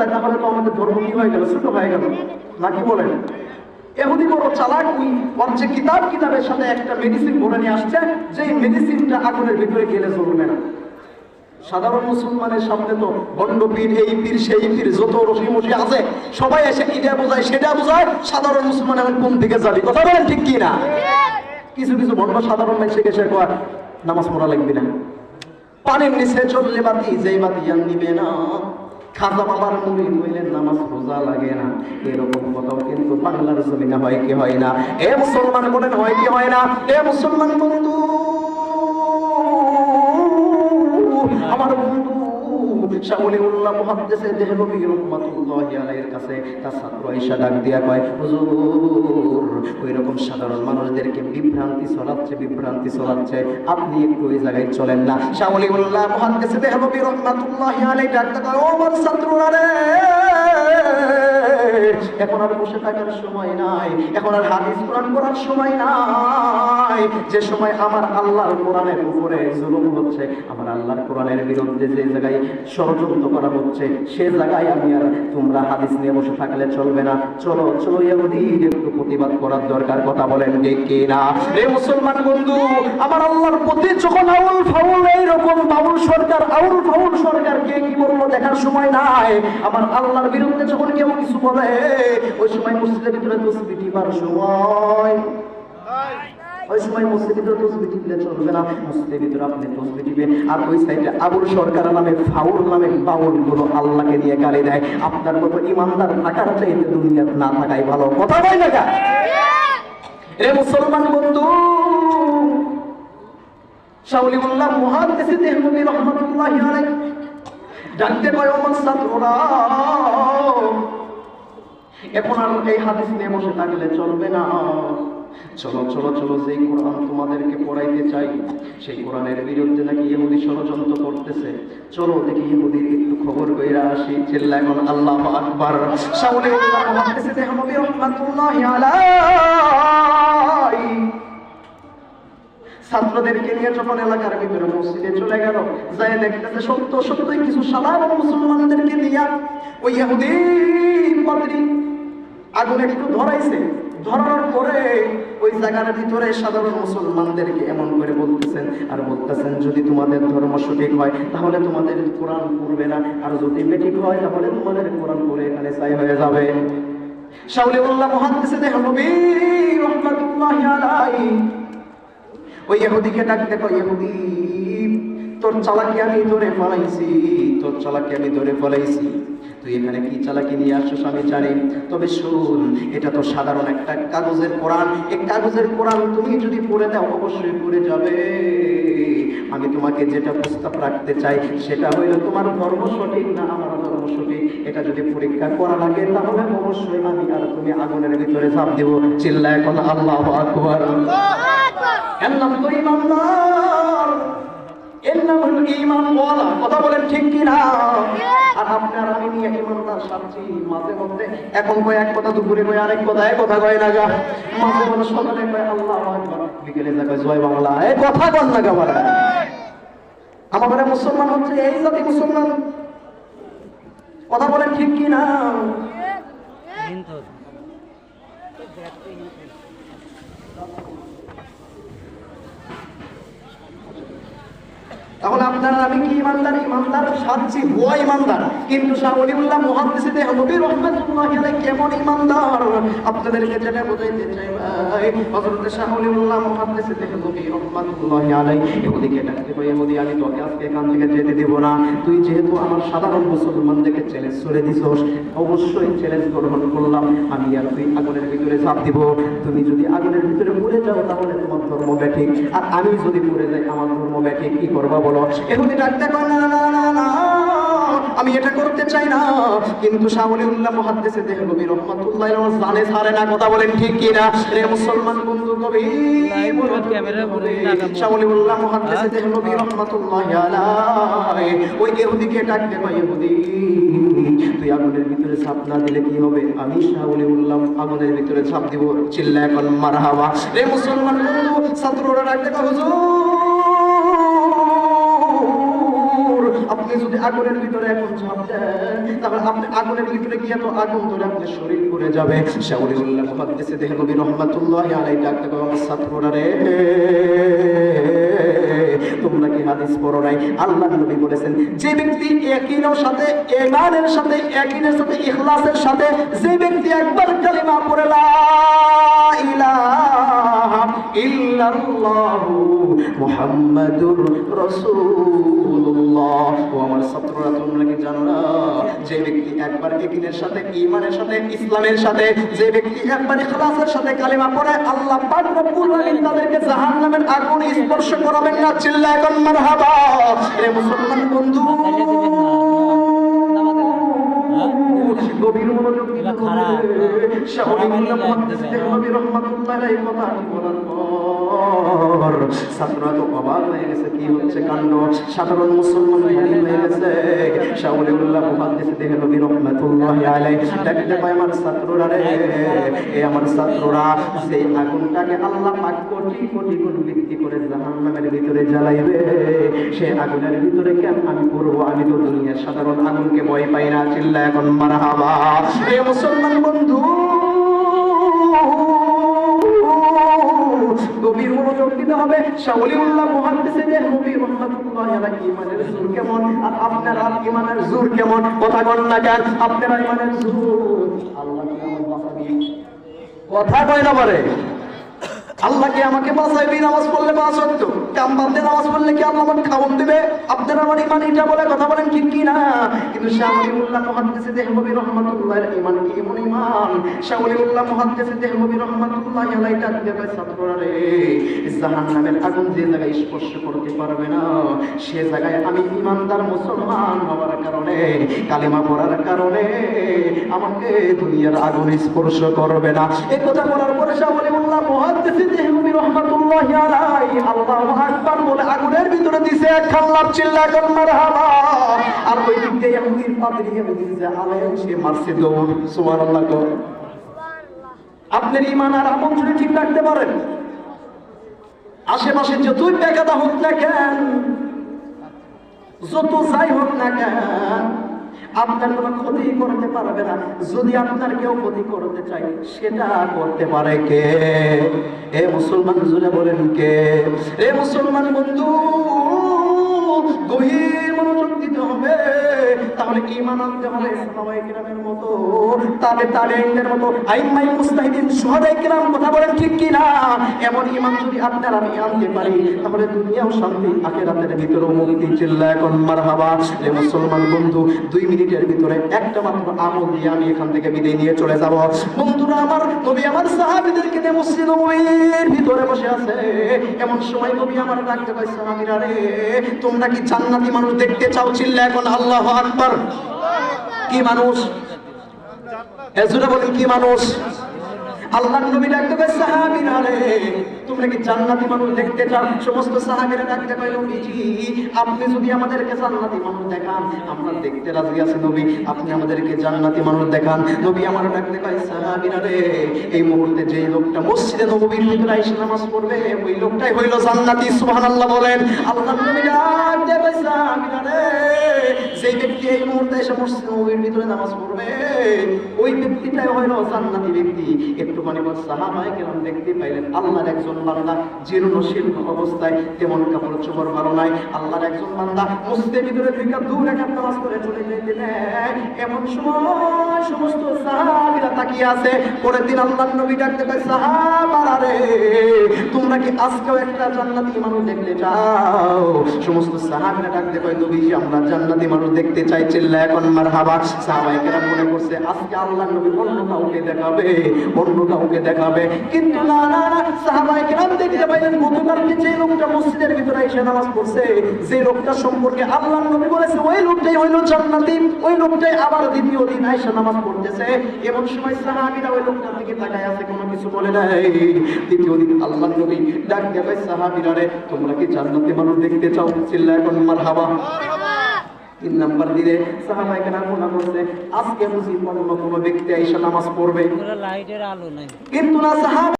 যায় তাহলে তো আমাদের ধর্ম কি হয়ে গেল? ছোট হয়ে গেল। নাকি বলেন এহুদি বড় চালাক যে কিতাব কিতাবের সাথে একটা মেডিসিন ভরে নিয়ে আসছে যে মেডিসিনটা আগুনের ভিতরে গেলে চলবে না। সাধারণ মুসলমানের সামনে তো বন্ড পীর, এই পীর, সেই পীর, যত রসি মসি আছে, সবাই এসে এটা বোঝায়, সেটা বোঝায়, সাধারণ মুসলমান এখন কোন দিকে যাবি? কথা বলেন ঠিক কি না কিছু কিছু বন্ড সাধারণ মানুষকে এসে কয়, নামাজ পড়া লাগবে না। পানির নিচে চললে বাতি, যেই বাতি আর নিবে না। খাজা বাবার মুড়ি হইলে নামাজ রোজা লাগে না। এরকম কথাও কিন্তু বাংলার জমিনে হয় কি হয় না। এ মুসলমান বলেন, হয় কি হয় না? এ মুসলমান বন্ধু, আমার বন্ধু শামুলিউল্লাহ মুহাদ্দিসে দেহলবী রহমাতুল্লাহি আলাইহির কাছে তার ছাত্র আয়েশা ডাক দিয়া কয়, হুজুর, ওই রকম সাধারণ মানুষদেরকে বিভ্রান্তি ছড়াচ্ছে বিভ্রান্তি ছড়াচ্ছে। আপনি একটু ওই জায়গায় চলেন না। শামুলিউল্লাহ মুহাদ্দিসে দেহলবী রহমাতুল্লাহি আলাইহি ডাক কয়, ও আমার ছাত্ররা রে! এখন আর বসে থাকার সময় নাই, এখন আর হাদিস কোরআন করার সময় নাই। যে সময় আমার আল্লাহর কোরআনের উপরে জুলুম হচ্ছে, আমার আল্লাহর কোরআনের বিরুদ্ধে যে জায়গায় ষড়যন্ত্র করা হচ্ছে, সে জায়গায় আমি আর তোমরা হাদিস নিয়ে বসে থাকলে চলবে না। চলো চলো ইহুদির একটু প্রতিবাদ করার দরকার, কথা বলেন ঠিক কি না রে মুসলমান বন্ধু, আমার আল্লাহর প্রতি যখন আউল ফাউল, এইরকম বাউল সরকার, আউল ফাউল সরকার কে কি বলল দেখার সময় নাই। আমার আল্লাহর বিরুদ্ধে যখন কেউ কিছু বলে ওই সময় মসজিদের ভিতরে তসবি টিপার সময়। ওই সময় মসজিদের ভিতরে তসবি টিপলে চলবে না। মসজিদের ভিতরে আপনি তসবি টিপেন। আর ওই সাইডে আবুল সরকার নামে ফাউল নামে বাউলগুলো আল্লাহকে নিয়ে গালি দেয়। আপনার মতো ইমানদার থাকার চাইতে দুনিয়াতে না থাকাই ভালো। কথা বই না গা? এ মুসলমান বন্ধু! শাউলিউল্লাহ মুহাদ্দিস দেহলবী রহমাতুল্লাহি আলাইহি। ডাকতে কয় ছাত্ররা এখন আর এই হাদিস নিয়ে বসে থাকলে চলবে না। চলো চলো চলো, যেই কোরআন তোমাদেরকে পড়াইতে চাই, সেই কোরআনের বিরুদ্ধে নাকি ইহুদি ষড়যন্ত্র করতেছে। চলো, দেখি ইহুদির একটু খবর কইরা আসি। চিল্লা এখন আল্লাহ আকবার। শাউলিউল্লাহ মুহাদ্দিস দেহলবী রহমাতুল্লাহি আলাইহি। ছাত্রদেরকে নিয়ে যখন এলাকার ভিতরে মসজিদে চলে গেল যাই দেখতেছে সত্য সত্যই কিছু সাধারণ মুসলমানদেরকে নিয়ে ওই ইহুদি আগুন একটু ধরাইছে। ধরানোর পরে ওই জায়গার ভিতরে সাধারণ মুসলমানদেরকে এমন করে বলতেছেন, আর বলতেছেন, যদি তোমাদের ধর্ম সঠিক হয়, তাহলে তোমাদের কোরআন পড়বে না। আর যদি বেঠিক হয়, তাহলে তোমাদের কোরআন পড়ে এখানে ছাই হয়ে যাবে। শাউলিউল্লাহ মুহাদ্দিসে দেহলবী রহমাতুল্লাহি আলাইহি ওই ইহুদিকে ডাকতে কয় ইহুদি। তোর চালাকি আমি ধরে ফলাইছি, তোর চালাকি আমি ধরে ফলাইছি। তুই এখানে কি চালাকি নিয়ে আসছিস আমি জানি। তবে শুন এটা তো সাধারণ একটা কাগজের কোরআন। এই কাগজের কোরআন তুমি যদি পড়ে দাও অবশ্যই পড়ে যাবে। আমি তোমাকে যেটা প্রস্তাব রাখতে চাই সেটা হইল তোমার ধর্ম সঠিক না আমার ধর্ম সঠিক? এটা যদি পরীক্ষা করা লাগে তাহলে অবশ্যই আমি আর তুমি আগুনের ভিতরে ঝাঁপ দেবো। চিল্লা এখন আল্লাহ আকবার। ইমানদার এর নাম হলো ইমান বলা কথা বলেন ঠিক কি না আর আপনার আমি নিয়ে ইমানদার সাচ্ছি মাঝে মধ্যে এখন কয় এক কথা, দুপুরে কয় আরেক কথা এক কথা কয় না গা। মাঝে মধ্যে সকালে কয়, আল্লাহ বিকেলে যা জয় বাংলা। এই কথা কন না গা বলা আমাদের মুসলমান হচ্ছে এই জাতি মুসলমান। কথা বলেন ঠিক কি না তাহলে আপনারা আমি কি ইমানদার? ইমানদার সাচ্ছি ভুয়া ইমানদার। কিন্তু শাহ অলিউল্লাহ মুহাদ্দিসে নবী কেমন ইমানদার? আপনাদেরকে যেটা বোঝাইতে চাই আমি এখান তুই যেহেতু আমার সাধারণ অবশ্যই করলাম। আমি ভিতরে দিব। তুমি যদি আগুনের ভিতরে যাও তাহলে তোমার ধর্ম আর আমি যদি যাই, আমার ধর্ম ব্যাঠিক। কি করবা বলো এহুদি ডাকতে কয় না না না না আমি এটা করতে চাই না। কিন্তু শাহলিউল্লাহ মুহাদ্দিসে দেহলবী রহমাতুল্লাহ জানে ছাড়ে না কথা বলেন ঠিক কি না রে মুসলমান বন্ধু কবি শাহলিউল্লাহ মুহাদ্দিসে দেহলবী রহমাতুল্লাহ আলাইহি। ওই ইহুদিকে ডাকতে কয় ইহুদি। তুই আগুনের ভিতরে ছাপ না দিলে কি হবে? আমি শাহলিউল্লাহ আগুনের ভিতরে ছাপ দিব। চিল্লা এখন মারহাবা। রে মুসলমান বন্ধু ছাত্ররা ডাকতে হুজুর! আপনি যদি আগুনের ভিতরে এখন তাহলে আপনি আগুনের ভিতরে গিয়ে তো আগুন ধরে আপনার শরীর পুড়ে যাবে। তোমরা কি আল্লাহ বলেছেন, যে ব্যক্তি সাথে সাথে সাথে সাথে, যে ব্যক্তি একবার কালিমা পড়ে লা আমার জানো না? যে ব্যক্তি একবার সাথে সাথে, ইসলামের সাথে, যে ব্যক্তি একবার সাথে কালিমা আল্লাহ আগুন স্পর্শ করাবেন না। চিল্লায় কোন মারহাবা মুসলমান বন্ধু! পর ছাত্ররা তো অবাক হয়ে গেছে কি হচ্ছে কাণ্ড? সাধারণ মুসলমান হয়ে গেছে। শাহরিয়াতুল্লাহ মুহাদ্দিস দেখে নবী রাহমাতুল্লাহ আলাইহি ডাকতে পায় আমার ছাত্ররা রে। আমার ছাত্ররা সেই আগুনটাকে আল্লাহ পাক কোটি কোটি কোটি বৃদ্ধি করে জাহান্নামের ভিতরে জ্বালাইবে? সে আগুনের ভিতরে কেন আমি করব আমি তো দুনিয়ার সাধারণ আগুনকে ভয় পাই না চিল্লা এখন মারহাবা। এ মুসলমান বন্ধু কেমন? কথা না কেন? আল্লাহ কথা কয় না পারে। আল্লাহ কি আমাকে বাঁচাইবি? নামাজ পড়লে পাঁচ হতো কাম নামাজ কি খাওয়ান দেবে? ইমান এটা বলে কথা বলেন ঠিক কি না? কিন্তু রহমাতুল্লাহ ইমান কি এমন ইমান? শাহরিউল্লাহ মুহাদ্দিসে দেহবি রহমাতুল্লাহ আলাইহি ডাকতে কয় ছাত্ররা রে। জাহান্নামের আগুন যে জায়গায় স্পর্শ করতে পারবে না, সে জায়গায় আমি ইমানদার মুসলমান হওয়ার কারণে, কালিমা পড়ার কারণে আমাকে দুনিয়ার আগুন স্পর্শ করবে না। এই কথা বলার পরে শাহরিউল্লাহ মুহাদ্দিসে দেহবি রহমাতুল্লাহ আলাইহি আল্লাহু বলে আগুনের ভিতরে দিছে এক খাল্লাপ চিল্লা আর ওই দিক দিয়ে পাদ্রী আলেম সে মারছে দৌড় কর। আপনার ইমান আর আমল যদি ঠিক রাখতে পারেন। আশেপাশে যতই বেকাদা হোক না কেন যত যাই হোক না কেন আপনার কোনো ক্ষতি করতে পারবে না। যদি আপনার কেউ ক্ষতি করতে চাই সেটা করতে পারে কে? এ মুসলমান জুড়ে বলেন কে? এ মুসলমান বন্ধু, গভীর ইমান আনতে ভিতরে একটা মাত্র দিয়ে আমি এখান থেকে বিদায় নিয়ে চলে যাব। বন্ধুরা আমার, নবী আমার সাহাবীদেরকে নিয়ে মসজিদ নববীর ভিতরে বসে আছে। এমন সময় নবী আমার তোমরা কি জান্নাতি মানুষ দেখতে চাও? চিল্লা এখন, আল্লাহ আকবার। কি মানুষ? এজুরে বলেন কি মানুষ? আল্লাহ নবী ডাকতে সাহাবীরা রে তোমরা কি জান্নাতি মানুষ দেখতে চাও? সমস্ত সাহাবীরা ডাকতে পাই নবীজি আপনি যদি আমাদেরকে জান্নাতি মানুষ দেখান, আমরা দেখতে রাজি আছি নবী, আপনি আমাদেরকে জান্নাতি মানুষ দেখান। নবী আমার ডাকতে পাই সাহাবীরা, রে, এই মুহূর্তে যে লোকটা মসজিদে নববীর ভিতরে এসে নামাজ পড়বে, ওই লোকটাই হইল জান্নাতি, সুবহানাল্লাহ বলেন। আল্লাহ নবী ডাকতে পাই সাহাবীরা, রে সেই ব্যক্তি এই মুহূর্তে এসে মসজিদ নববীর ভিতরে নামাজ পড়বে, ওই ব্যক্তিটাই হইল জান্নাতি ব্যক্তি। একটুখানি সাহাবায়ে কেরাম দেখতে পাইলেন? আল্লাহর একজন বান্দা জীর্ণ শীর্ণ অবস্থায় তেমন কাপড় চোপড় ভালো নাই। আল্লাহর একজন বান্দা মসজিদের ভিতরে কাপ দূর একটা নামাজ করে চলে যেতে এমন সময় সমস্ত সাহাবীরা তাকিয়ে আছে। পরের দিন আল্লাহর নবী ডাকতে কয়, সাহাবারা রে, তোমরা কি আজকেও একটা জান্নাতি মানুষ দেখতে চাও? সমস্ত সাহাবীরা ডাকতে কয়, নবী আমরা জান্নাতি মানুষ দেখতে চাই, চিল্লা এখন মারহাবা। সাহাবায়ে কেরাম মনে করছে, আজকে আল্লাহর নবী অন্য কাউকে দেখাবে অন্য কাউকে দেখাবে। কিন্তু না না না দেখতে পাইলেন যে লোকটা মসজিদের ভিতরে এসে নামাজ পড়ছে যে লোকটা সম্পর্কে আল্লাহর নবী বলেছে, ওই লোকটাই হইল জান্নাতি, ওই লোকটাই আবার দ্বিতীয় দিন আয়েশা নামাজ পড়তেছে। এমন সময় সাহাবীরা ওই লোকটার দিকে তাকায় আছে, কোনো কিছু বলে নাই। তৃতীয় দিন আল্লাহর নবী ডাক কয় সাহাবীরা রে, তোমরা কি জান্নাতি মানুষ দেখতে চাও? চিল্লা এখন মারহাবা। তিন নাম্বার দিলে সাহাবায়ে কেরাম মনে করছে আজকে বুঝি কোনো ব্যক্তি আয়েশা নামাজ পড়বে। পুরো লাইটের আলো নাই। কিন্তু না সাহাবা